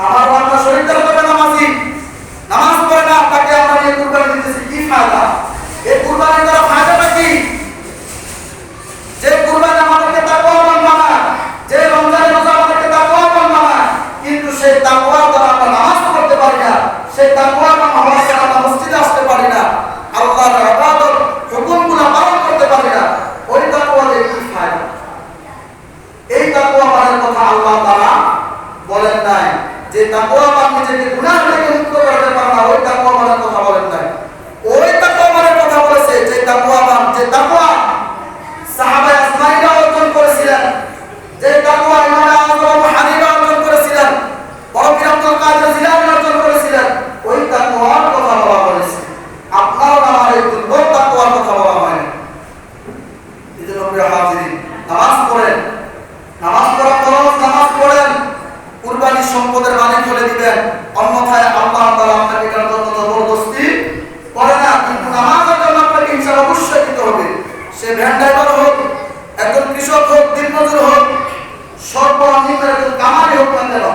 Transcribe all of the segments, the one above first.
আমার বাবা শরীর তার তবে নামাজি নামাজ পড়ে না তাকে আমরা নিয়ে কুরবানি দিতেছি কি ফায়দা এই কুরবানি করা ফায়দাটা কি যে কুরবানি আমাদেরকে তাকওয়াবান বানায় যে রমজানে রোজা আমাদেরকে তাকওয়াবান বানায় কিন্তু সেই তাকওয়া দ্বারা আমরা নামাজ পড়তে পারি না সেই তাকওয়া না হওয়ার কারণে আমরা মসজিদে আসতে পারি না আল্লাহর ইবাদত হুকুমগুলো পালন করতে পারি না ওই তাকওয়া দিয়ে কি ফায়দা এই তাকওয়া মানের কথা আল্লাহ তাআলা বলেন নাই যে তাকওয়া মান নিজেকে গুনাহ থেকে মুক্ত করতে পারে না ওই তাকওয়া মানের কথা বলেন নাই ওই তাকওয়া মানের কথা বলেছে যে তাকওয়া মান যে তাকওয়া সাহাবা আসমাইরা অর্জন করেছিলেন যে তাকওয়া ইমাম আযম আবু হানিফা অর্জন করেছিলেন বড় পীর আব্দুল কাদের জিলানী অর্জন করেছিলেন ওই তাকওয়ার কথা বলা হয়েছে আপনার আমার এই দুর্বল তাকওয়ার কথা বলা হয়নি এই জন্য প্রিয় হাজিরিন নামাজ পড়েন নামাজ পড়া ফরজ নামাজ পড়েন কুরবানি সম্পদের মালিক হলে দিবেন। অন্যথায় আল্লাহ তাআলা আপনাকে জন্য জবরদস্তি করে না, কিন্তু নামাজের জন্য আপনাকে হিসাব অবশ্যই দিতে হবে। সে ভ্যান ড্রাইভার হোক, একজন কৃষক হোক, দিনমজুর হোক সর্বনিম্ন একজন কামারি হোক না কেন,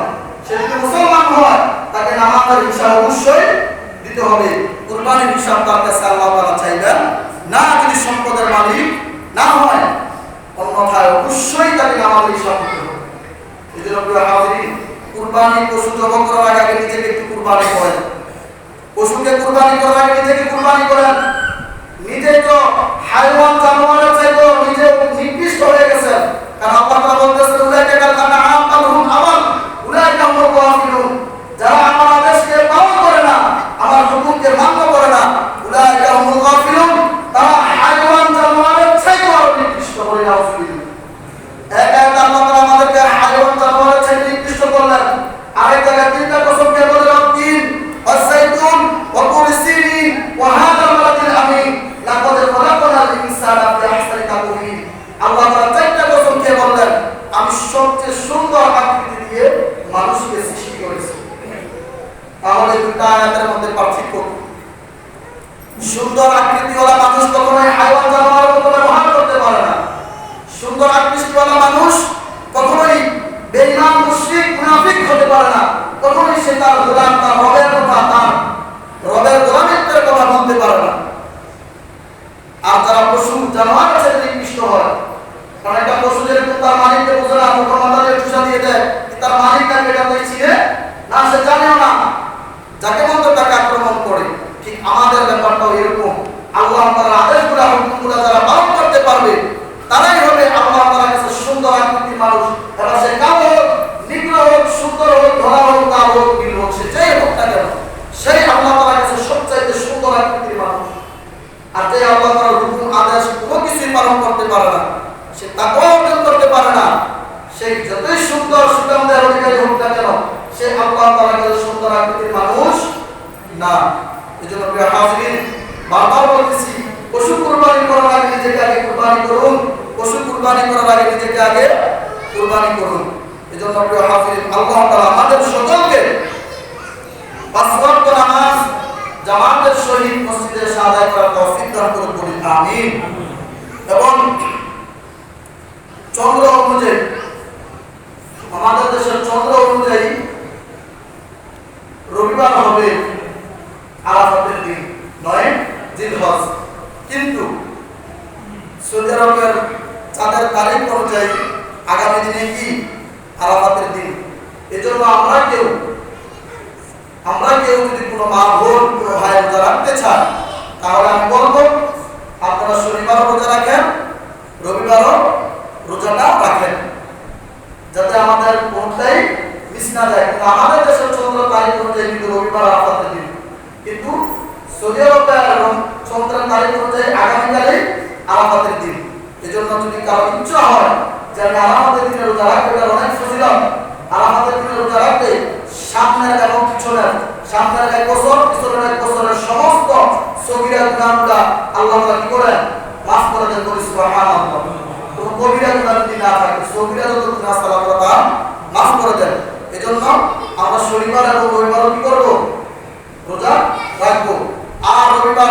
সে যদি মুসলমান হয়, তাকে নামাজের হিসাব অবশ্যই দিতে হবে। কুরবানির হিসাব তার কাছে আল্লাহ তাআলা চাইবেন। না যদি সম্পদের মালিক না হয়, অন্যথায় অবশ্যই তাকে নামাজের হিসাব দিতে হবে। এই জন্য প্রিয় হাজিরিন কুরবানি পশু জবাই করার আগে নিজেকে একটু কুরবানি করেন। পশুকে কুরবানি করার আগে নিজেকে কুরবানি করেন। নিজে তো হাইওয়ান জানোয়ারের চাইতেও নিজে নিকৃষ্ট হয়ে গেছেন। কারণ আল্লাহ তাআলা বলতেছেন, উলাইকা কাল আনআম বালহুম সুন্দর আকৃতিওয়ালা মানুষ কখনোই হাইওয়ান জানোয়ারের মতো ব্যবহার করতে পারে না। সুন্দর আকৃতিওয়ালা মানুষ কখনোই বেঈমান মুশরিক, মুনাফিক হতে পারে না। কখনোই সে তার গোলাম, তার রবের কথা, তার রবের গোলামিত্বের কথা বলতে পারে না। আর যারা পশু, জানোয়ার আছে নিকৃষ্ট হয়, কারণ একটা পশু যেরকম তার মালিককে বোঝে না তখন টুসা দিয়ে দেয় তার মালিক তাকে এটা তুই চিনে না সে জানেও না যাকে মন্দ তাকে আক্রমণ করে ঠিক আমাদের ব্যাপারটাও এরকম আল্লাহ তার আদেশগুলো হুকুমগুলো যারা পালন করতে পারবে, তারাই হবে আল্লাহ তাআলার কাছে সুন্দর আকৃতির মানুষ। এবার সে কালো হোক নিগ্র হোক, সুন্দর হোক, ধরা হোক কালো হোক, নীল হোক, সে যেই হোক না কেন, সেই আল্লাহ তাআলার কাছে সবচাইতে সুন্দর আকৃতির মানুষ। আর যে আল্লাহ তাআলার হুকুম, আদেশ কোনো কিছুই পালন করতে পারে না, সে তাকওয়া অর্জন করতে পারে না সেই যতই সুন্দর সুগন্ধের অধিকারী হোক না কেন, সে আল্লাহ তাআলার কাছে সুন্দর আকৃতির মানুষ না। এই জন্য প্রিয় হাজিরিন বারবার বলতেছি, পশু কুরবানি করার আগে নিজেকে আগে কুরবানি করুন, পশু কুরবানি করার আগে নিজেকে আগে কুরবানি করুন। এই জন্য প্রিয় হাজিরিন আল্লাহ তাআলা আমাদের সকলকে পাঁচ ওয়াক্ত নামাজ জামাতের সহিত মসজিদে আদায় করার তৌফিক দান করুন আমিন। এবং চন্দ্র অনুযায়ী আমাদের দেশের চন্দ্র অনুযায়ী রবিবার হবে আরাফাতের দিন নয় জিলহজ কিন্তু সৌদি আরবের চাঁদের তারিখ অনুযায়ী আগামী দিনে কি আরাফাতের দিন এজন্য আমরা কেউ আমরা কেউ যদি কোনো মা বোন কোনো ভাই রোজা রাখতে চান তাহলে আমি বলব আপনারা শনিবারও রোজা রাখেন, রবিবারও রোজাটা রাখেন। যাতে আমাদের কোনটাই মিস না যায়। কিন্তু আমাদের দেশের চন্দ্র তারিখ অনুযায়ী কিন্তু রবিবার দিন। কিন্তু সৌদি চন্দ্রের তারিখ অনুযায়ী আগামীকালে দিন। যদি কারও ইচ্ছা হয় যে আমি আরাফাতের দিনে রোজা অনেক ফজিলত। আরাফাতের দিনে রোজা সামনের এবং পিছনের, সামনের এক বছর, পিছনের এক বছরের সমস্ত সগিরা গুনাহগুলা আল্লাহ কি করেন মাফ করে দেন বলি সুবহানাল্লাহ কোন কবিরা গুনাহ দেন এবং রবিবার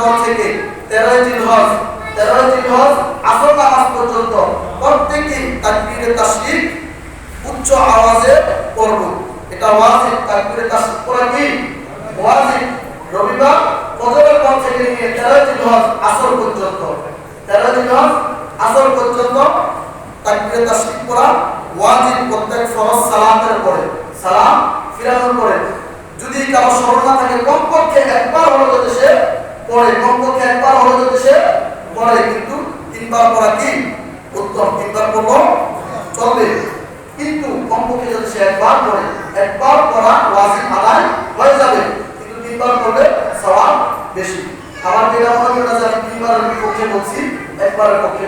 পর থেকে তেরোই জিলহজ তেরোই জিলহজ আসর নামাজ পর্যন্ত প্রত্যেকদিন তাকবীরে তাশরিক উচ্চ আওয়াজে পড়ব এটা ওয়াজিব তাকবীরে তাসবিহ পড়া কি ওয়াজিব রবিবার ফজরের পর থেকে নিয়ে 13 জিলহজ আসর পর্যন্ত 13 জিলহজ আসর পর্যন্ত তাকবীরে তাসবিহ পড়া ওয়াজিব প্রত্যেক ফরজ সালাতের পরে, সালাম ফিরানোর পরে, যদি কারও স্মরণ না থাকে, কমপক্ষে একবার হলো যদি সে পড়ে, কমপক্ষে একবার হলো যদি সে পড়ে, কিন্তু তিনবার পড়া কি? উত্তম, তিনবার পড়ব? চলবে। কিন্তু কমপক্ষে যদি সে একবার পড়ে, একবার পড়া ওয়াজিব আদায় হয়ে যাবে, কিন্তু তিনবার পড়লে সওয়াব বেশি। আমার যেটা মনে করি না যে আমি তিনবারের বিপক্ষে বলছি একবারের পক্ষে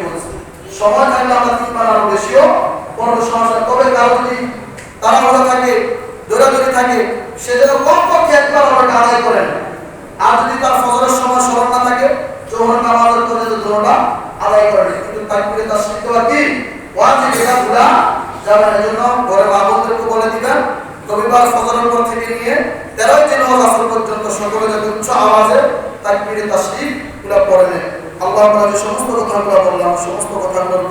সময় থাকলে আমরা পড়ব সমস্যা তবে কারও থাকে, দৌড়াদৌড়ি থাকে, সে যেন একবার আদায় করেন। আর যদি তার ফজরের সময় স্মরণ না থাকে জোহর নামাজের পরে যে জোহরটা আদায় করেন কিন্তু কি? ওয়াজিব, এটা ঘরে বলে দিবেন, রবিবার ফজরের পর থেকে নিয়ে তেরোই আসর পর্যন্ত সকলে যাতে উচ্চ আওয়াজে তাকবীরে তাসবিহগুলো পড়ে নেন আল্লাহ আমরা যে সমস্ত কথাগুলোর